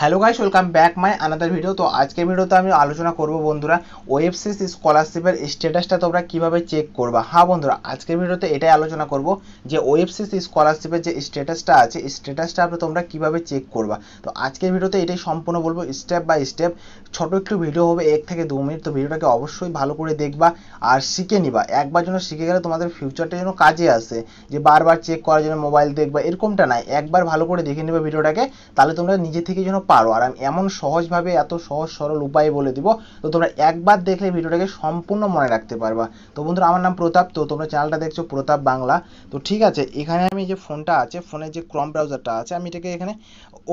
Hello guys welcome back my another video তো আজকের ভিডিওতে আমি আলোচনা করব বন্ধুরা ওয়েবসিস স্কলারশিপের স্ট্যাটাসটা তোমরা কীভাবে চেক করবা? হ্যাঁ বন্ধুরা, আজকের ভিডিওতে এটাই আলোচনা করব যে ওয়েবসিস স্কলারশিপের যে স্ট্যাটাসটা আছে স্ট্যাটাসটা আপনি তোমরা কীভাবে চেক করবা? তো আজকের ভিডিওতে এটাই সম্পূর্ণ বলব স্টেপ বাই স্টেপ ছোট একটু ভিডিও হবে, এক থেকে দু মিনিট। তো ভিডিওটাকে অবশ্যই ভালো করে দেখবা আর শিখে নিবা। একবার জন্য শিখে গেলে তোমাদের ফিউচারটা যেন কাজে আসে, যে বারবার চেক করার জন্য মোবাইল দেখবা, এরকমটা নাই একবার ভালো করে দেখে নেবে ভিডিওটাকে তাহলে তোমরা নিজে থেকে যেন পারো। আর আমি এমন সহজভাবে এত সহজ সরল উপায়ে বলে দিব, তো তোমরা একবার দেখলে ভিডিওটাকে সম্পূর্ণ মনে রাখতে পারবা। তো বন্ধুরা, আমার নাম প্রতাপ। তো তোমরা চ্যানেলটা দেখছ প্রতাপ বাংলা। তো ঠিক আছে, এখানে আমি যে ফোনটা আছে, ফোনের যে ক্রম ব্রাউজারটা আছে, আমি এটাকে এখানে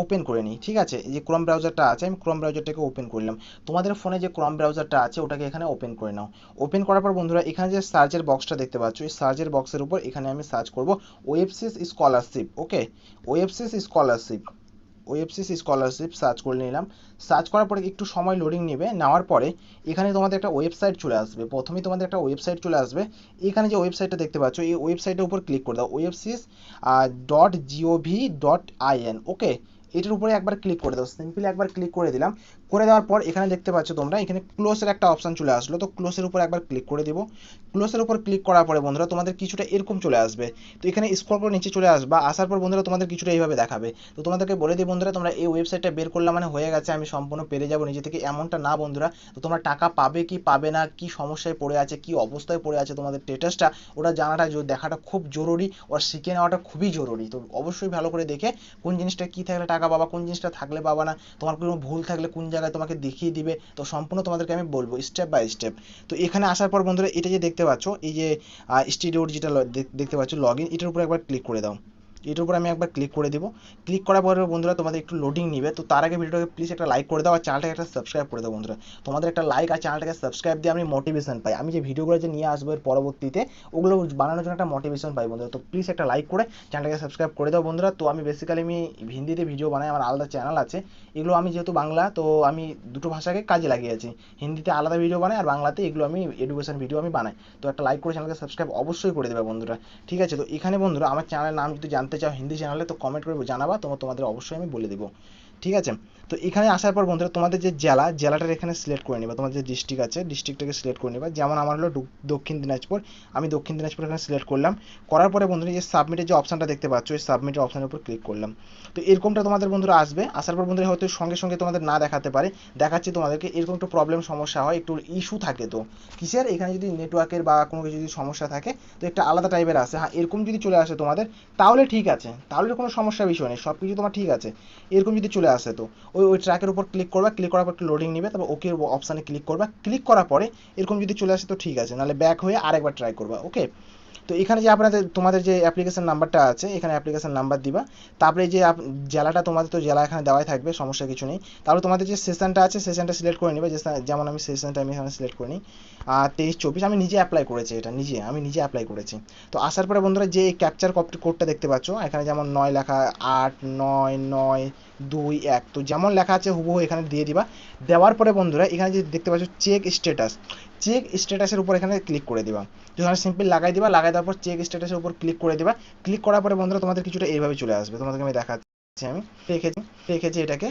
ওপেন করে নিই, ঠিক আছে? যে ক্রম ব্রাউজারটা আছে, আমি ক্রম ব্রাউজারটাকে ওপেন করলাম তোমাদের ফোনে যে ক্রম ব্রাউজারটা আছে, ওটাকে এখানে ওপেন করে নাও। ওপেন করার পর বন্ধুরা, এখানে যে সার্চের বক্সটা দেখতে পাচ্ছ, এই সার্চের বক্সের উপর এখানে আমি সার্চ করব, Oasis scholarship, okay? Oasis scholarship. Oasis scholarship search করে নিলাম। সার্চ করার পরে একটু সময় লোডিং নেবে। নেওয়ার পরে এখানে তোমাদের একটা ওয়েবসাইট চলে আসবে। প্রথমে তোমাদের একটা ওয়েবসাইট চলে আসবে। এখানে যে ওয়েবসাইটটা দেখতে পাচ্ছ, এই ওয়েবসাইটের উপর ক্লিক করে দাও। Oasis dot G O V dot I N okay এটার উপরে একবার ক্লিক করে দাও। সিম্পলি একবার ক্লিক করে দিলাম। করে দেওয়ার পর এখানে দেখতে পাচ্ছ তোমরা, এখানে ক্লোজের একটা অপশান চলে আসলো। তো ক্লোজের উপর একবার ক্লিক করে দিব। ক্লোজের উপর ক্লিক করার পরে বন্ধুরা, তোমাদের কিছুটা এরকম চলে আসবে। তো এখানে স্ক্রল করে নিচে চলে আসবা, আসার পর বন্ধুরা তোমাদের কিছুটা এইভাবে দেখাবে। তো তোমাদেরকে বলে দিই বন্ধুরা, তোমরা এই ওয়েবসাইটটা বের করলাম মানে হয়ে গেছে, আমি সম্পূর্ণ পেরে যাব, নিজে থেকে এমনটা না বন্ধুরা। তো তোমরা টাকা পাবে কি পাবে না, কি সমস্যায় পড়ে আছে, কি অবস্থায় পড়ে আছে তোমাদের স্টেটাসটা ওটা জানাটা দেখাটা খুব জরুরি ওর শিখে নেওয়াটা খুবই জরুরি। তো অবশ্যই ভালো করে দেখে কোন জিনিসটা কি থাকলে টাকা পাবা, কোন জিনিসটা থাকলে পাবা না, তোমার কোনো ভুল থাকলে কোন জায়গায় তোমাকে দেখিয়ে দিবে। তো সম্পূর্ণ তোমাদেরকে আমি বলব স্টেপ বাই স্টেপ তো এখানে আসার পর বন্ধুরা এটা যে দেখতে পাচ্ছ, এই যে স্টুডিওর যেটা দেখতে পাচ্ছ লগ ইন এটার উপর একবার ক্লিক করে দাও। এটার উপর আমি একবার ক্লিক করে দেবো। ক্লিক করার পরে বন্ধুরা তোমাদের একটু লোডিং নিবে। তো তার আগে ভিডিওটাকে প্লিজ একটা লাইক করে দাও আর চ্যানেলটাকে একটা সাবস্ক্রাইব করে দাও বন্ধুরা। তোমাদের একটা লাইক আর চ্যানেলটাকে সাবস্ক্রাইব দিয়ে আমি মোটিভেশন পাই। আমি যে ভিডিওগুলো যে নিয়ে আসব এর পরবর্তীতে, ওগুলো বানানোর জন্য একটা মোটিভেশন পাই বন্ধুরা। তো প্লিজ একটা লাইক করে চ্যানেলটাকে সাবস্ক্রাইব করে দাও বন্ধুরা। তো আমি বেসিক্যালি আমি হিন্দিতে ভিডিও বানাই, আমার আলাদা চ্যানেল আছে। এগুলো আমি যেহেতু বাংলা, তো আমি দুটো ভাষাকে কাজে লাগিয়েছি হিন্দিতে আলাদা ভিডিও বানাই আর বাংলাতে এগুলো আমি এডুকেশন ভিডিও আমি বানাই। তো একটা লাইক করে চ্যানেলকে সাবস্ক্রাইব অবশ্যই করে দেবে বন্ধুরা। ঠিক আছে? তো এখানে বন্ধুরা আমার চ্যানেলের নাম যদি জানতে চাও হিন্দি চ্যানেলে তো কমেন্ট করে জানাবা তোমার তোমাদের অবশ্যই আমি বলে দেবো। ঠিক আছে? তো এখানে আসার পর বন্ধুরা, তোমাদের যে জেলা, জেলাটার এখানে সিলেক্ট করে নেবা। তোমাদের যে ডিস্ট্রিক্ট আছে ডিস্ট্রিক্টটাকে সিলেক্ট করে নেবা। যেমন আমার হলো দক্ষিণ দিনাজপুর। আমি দক্ষিণ দিনাজপুর এখানে সিলেক্ট করলাম। করার পরে বন্ধুরা যে সাবমিটের যে অপশানটা দেখতে পাচ্ছ, এই সাবমিটের অপশানের উপর ক্লিক করলাম। তো এরকমটা তোমাদের বন্ধুরা আসবে। আসার পর বন্ধুরা, হয়তো সঙ্গে সঙ্গে তোমাদের না দেখাতে পারে। দেখাচ্ছি তোমাদেরকে, এরকম একটু প্রবলেম সমস্যা হয়, একটু ইস্যু থাকে তো। কিসের? এখানে যদি নেটওয়ার্কের বা কোনো কিছু যদি সমস্যা থাকে, তো একটা আলাদা টাইপের আসে হ্যাঁ এরকম যদি চলে আসে তোমাদের, তাহলে ঠিক আছে। তাহলে কোনো সমস্যা বিষয় নেই। সব কিছু তোমার ঠিক আছে। এরকম যদি চলে আসে তো। ওই ওই ট্র্যাকের উপর ক্লিক করবা ক্লিক করার পর একটু লোডিং নেবে, তারপর ওকে অপশানে ক্লিক করবা। ক্লিক করার পরে এরকম যদি চলে আসে তো ঠিক আছে, নাহলে ব্যাক হয়ে আরেকবার ট্রাই করবা ওকে তো এখানে যে আপনাদের, তোমাদের যে অ্যাপ্লিকেশন নাম্বারটা আছে, এখানে অ্যাপ্লিকেশন নাম্বার দিবা। তারপরে যে জেলাটা তোমাদের তো জেলা এখানে দেওয়াই থাকবে, সমস্যা কিছু নেই। তারপরে তোমাদের যে সেশনটা আছে সেশনটা সিলেক্ট করে নেবে যেমন আমি সেশনটা আমি এখানে সিলেক্ট করে নিই আর তেইশ, চব্বিশ, আমি নিজে অ্যাপ্লাই করেছি এটা, নিজে, আমি নিজে অ্যাপ্লাই করেছি। তো আসার পরে বন্ধুরা যে ক্যাপচার কোডটা দেখতে পাচ্ছ, এখানে যেমন নয় লেখা আট, নয় নয়, দুই, এক, তো যেমন লেখা আছে হুবহু এখানে দিয়ে দিবা। দেওয়ার পরে বন্ধুরা এখানে যে দেখতে পাচ্ছ চেক স্ট্যাটাস চেক স্ট্যাটাসের উপর এখানে ক্লিক করে দিবা। তোমরা সিম্পল লাগাই দিবা, লাগাই দেওয়ার পর চেক স্ট্যাটাসের উপর ক্লিক করে দিবা। ক্লিক করার পরে বন্ধুরা তোমাদের কিছুটা এইভাবে চলে আসবে। তোমাদেরকে আমি দেখাচ্ছি আমি। রেখেছি রেখেছি এটাকে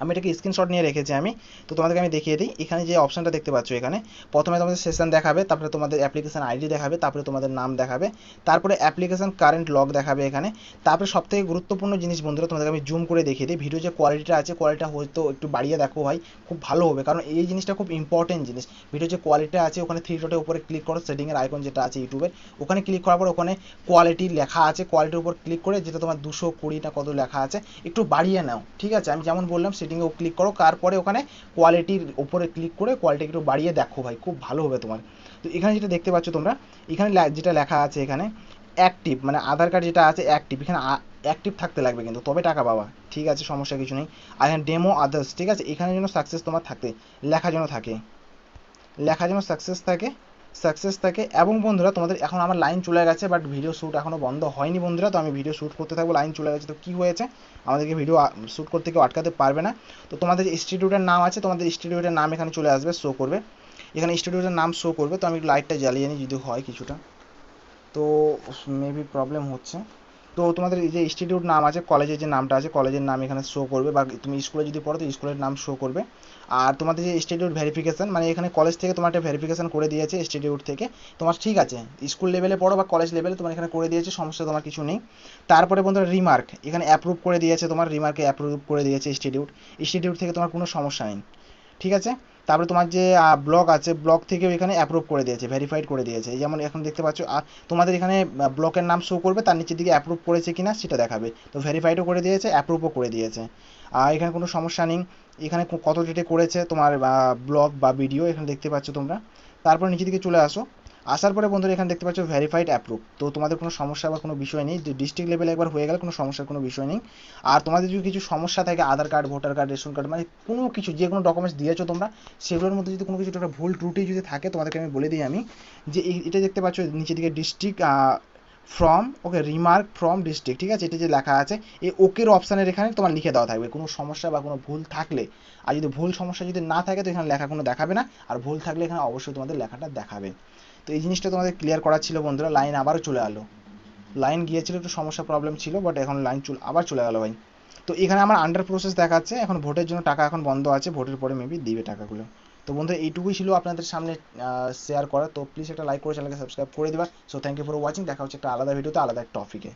আমি এটাকে স্ক্রিনশট নিয়ে রেখেছি আমি। তো তোমাদেরকে আমি দেখিয়ে দিই। এখানে যে অপশানটা দেখতে পাচ্ছ এখানে, প্রথমে তোমাদের সেশন দেখাবে, তারপরে তোমাদের অ্যাপ্লিকেশন আইডি দেখাবে, তারপরে তোমাদের নাম দেখাবে, তারপরে অ্যাপ্লিকেশন কারেন্ট লগ দেখাবে এখানে। তারপরে সবথেকে গুরুত্বপূর্ণ জিনিস বন্ধুরা, তোমাদেরকে আমি জুম করে দেখিয়ে দিই। ভিডিও যে কোয়ালিটিটা আছে কোয়ালিটিটা হয়তো একটু বাড়িয়ে দেখো ভাই, খুব ভালো হবে। কারণ এই জিনিসটা খুব ইম্পর্টেন্ট জিনিস। ভিডিও যে কোয়ালিটিটা আছে, ওখানে থ্রি ডটের উপরে ক্লিক করো সেটিংয়ের আইকন যেটা আছে ইউটিউবের ওখানে ক্লিক করার পর ওখানে কোয়ালিটি লেখা আছে কোয়ালিটির উপর ক্লিক করে যেটা তোমার দুশো কুড়িটা কত লেখা আছে, একটু বাড়িয়ে নাও। ঠিক আছে? আমি যেমন বললাম সেটিংয়েও ক্লিক করো, তারপরে ওখানে কোয়ালিটির ওপরে ক্লিক করে কোয়ালিটি একটু বাড়িয়ে দেখো ভাই, খুব ভালো হবে তোমার। তো এখানে যেটা দেখতে পাচ্ছ তোমরা, এখানে যেটা লেখা আছে এখানে অ্যাক্টিভ মানে আধার কার্ড যেটা আছে অ্যাক্টিভ এখানে অ্যাক্টিভ থাকতে লাগবে কিন্তু, তবে টাকা পাবা, ঠিক আছে, সমস্যা কিছু নেই। আর এখানে ডেমো আদার্স ঠিক আছে, এখানে যেন সাকসেস তোমার থাকতে লেখা যেন থাকে, লেখা যেন সাকসেস থাকে সাকসেস থাকে। এবং বন্ধুরা, তোমাদের এখন আমার লাইন চলে গেছে বাট ভিডিও শ্যুট এখনও বন্ধ হয়নি বন্ধুরা। তো আমি ভিডিও শ্যুট করতে থাকব লাইন চলে গেছে। তো কী হয়েছে? আমাদেরকে ভিডিও শ্যুট করতে কেউ আটকাতে পারবে না। তো তোমাদের ইনস্টিটিউটের নাম আছে, তোমাদের ইনস্টিটিউটের নাম এখানে চলে আসবে শো করবে। এখানে ইনস্টিটিউটের নাম শো করবে। তো আমি লাইটটা জ্বালিয়ে নিই, যদি হয় কিছুটা। তো মেবি প্রবলেম হচ্ছে। তো তোমাদের এই যে ইনস্টিটিউট নাম আছে কলেজের যে নামটা আছে কলেজের নাম এখানে শো করবে বা তুমি স্কুলে যদি পড়ো তো স্কুলের নাম শো করবে। আর তোমাদের যে ইনস্টিটিউট ভেরিফিকেশন মানে এখানে কলেজ থেকে তোমার একটা ভেরিফিকেশন করে দিয়েছে ইনস্টিটিউট থেকে। তোমার ঠিক আছে স্কুল লেভেলে পড়ো বা কলেজ লেভেলে তোমার এখানে করে দিয়েছে, সমস্যা তোমার কিছু নেই। তারপরে বন্ধুরা রিমার্ক এখানে অ্যাপ্রুভ করে দিয়েছে তোমার রিমার্কে অ্যাপ্রুভ করে দিয়েছে ইনস্টিটিউট ইনস্টিটিউট থেকে তোমার কোনো সমস্যা নেই। ঠিক আছে? তারপরে তোমার যে ব্লগ আছে ব্লক থেকেও এখানে অ্যাপ্রুভ করে দিয়েছে ভেরিফাইড করে দিয়েছে। যেমন এখন দেখতে পাচ্ছ তোমাদের এখানে ব্লকের নাম শো করবে, তার নিচের দিকে অ্যাপ্রুভ করেছে কিনা সেটা দেখাবে। তো ভেরিফাইডও করে দিয়েছে অ্যাপ্রুভও করে দিয়েছে। আর এখানে কোনো সমস্যা নেই। এখানে কত ডেটে করেছে তোমার ব্লগ বা ভিডিও এখানে দেখতে পাচ্ছ তোমরা। তারপর নিচের দিকে চলে আসো। আসার পরে বন্ধুরা এখানে দেখতে পাচ্ছ ভেরিফাইড অ্যাপ্রুভ তো তোমাদের কোনো সমস্যা বা কোনো বিষয় নেই, যে ডিস্ট্রিক্ট লেভেলে একবার হয়ে গেলে, কোনো সমস্যার কোনো বিষয় নেই। আর তোমাদের যদি কিছু সমস্যা থাকে, Aadhaar card voter card ration card মানে কোনো কিছু, যে কোনো ডকুমেন্টস দিয়েছ তোমরা, সেগুলোর মধ্যে যদি কোনো কিছু একটা ভুল ত্রুটি যদি থাকে, তোমাদেরকে আমি বলে দিই আমি, যে এটা দেখতে পাচ্ছ নিচের দিকে district from okay remark from district ঠিক আছে? এটা যে লেখা আছে, এই ওকের অপশানের এখানে তোমার লিখে দেওয়া থাকবে। কোনো সমস্যা বা কোনো ভুল থাকলে, আর যদি ভুল সমস্যা যদি না থাকে, তো এখানে লেখা কোনো দেখাবে না। আর ভুল থাকলে এখানে অবশ্যই তোমাদের লেখাটা দেখাবে। তো এই জিনিসটা তোমাদের ক্লিয়ার করা ছিল বন্ধুরা লাইন আবারও চলে আলো লাইন গিয়েছিল, একটু সমস্যা প্রবলেম ছিল বাট এখন লাইন চুল আবার চলে গেল ভাই। তো এখানে আমার আন্ডার প্রসেস দেখাচ্ছে, এখন ভোটের জন্য টাকা এখন বন্ধ আছে, ভোটের পরে মেবি দিবে টাকাগুলো। তো বন্ধুরা, এইটুকুই ছিল আপনাদের সামনে শেয়ার করা। তো প্লিজ একটা লাইক করে চ্যানেলকে সাবস্ক্রাইব করে দেবা। So thank you for watching দেখা হচ্ছে একটা আলাদা ভিডিওতে আলাদা একটা টপিকে